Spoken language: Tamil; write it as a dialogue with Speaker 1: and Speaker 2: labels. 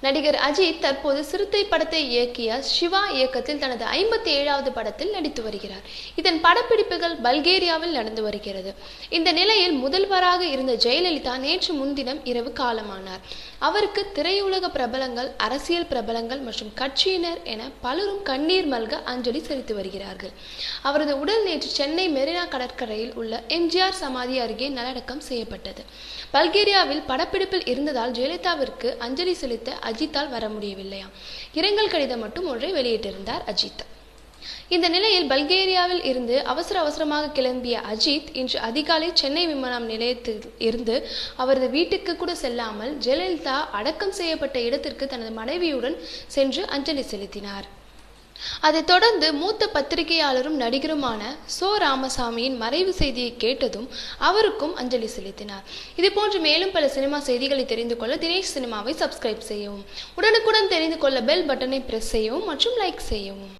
Speaker 1: நடிகர் அஜித் தற்போது சிறுத்தை படத்தை இயக்கிய சிவா இயக்கத்தில் தனது ஐம்பத்தி ஏழாவது படத்தில் நடித்து வருகிறார். இதன் படப்பிடிப்புகள் பல்கேரியாவில் நடந்து வருகிறது. இந்த நிலையில் முதல்வராக இருந்த ஜெயலலிதா நேற்று முன்தினம் இரவு காலமானார். அவருக்கு திரையுலக பிரபலங்கள் அரசியல் பிரபலங்கள் மற்றும் கட்சியினர் என பலரும் கண்ணீர் மல்க அஞ்சலி செலுத்தி வருகிறார்கள். அவரது உடல் நேற்று சென்னை மெரினா கடற்கரையில் உள்ள எம்ஜிஆர் சமாதி அருகே நல்லடக்கம் செய்யப்பட்டது. பல்கேரியாவில் படப்பிடிப்பில் இருந்ததால் ஜெயலலிதாவிற்கு அஞ்சலி செலுத்த அஜித்தால் வர முடியவில்லையாம் இரங்கல் கடிதம் மட்டும் ஒன்றை வெளியிட்டிருந்தார் அஜித். இந்த நிலையில் பல்கேரியாவில் இருந்து அவசர அவசரமாக கிளம்பிய அஜித் இன்று அதிகாலை சென்னை விமானம் நிலையத்தில் இருந்து அவரது வீட்டுக்கு கூட செல்லாமல் ஜெயலலிதா அடக்கம் செய்யப்பட்ட இடத்திற்கு தனது மனைவியுடன் சென்று அஞ்சலி செலுத்தினார். அதைத் தொடர்ந்து மூத்த பத்திரிகையாளரும் நடிகருமான சோ ராமசாமியின் மறைவு செய்தியை கேட்டதும் அவருக்கும் அஞ்சலி செலுத்தினார். இதுபோன்று மேலும் பல சினிமா செய்திகளை தெரிந்து கொள்ள தினேஷ் சினிமாவை சப்ஸ்கிரைப் செய்யவும். உடனுக்குடன் தெரிந்து கொள்ள பெல் பட்டனை பிரஸ் செய்யவும் மற்றும் லைக் செய்யவும்.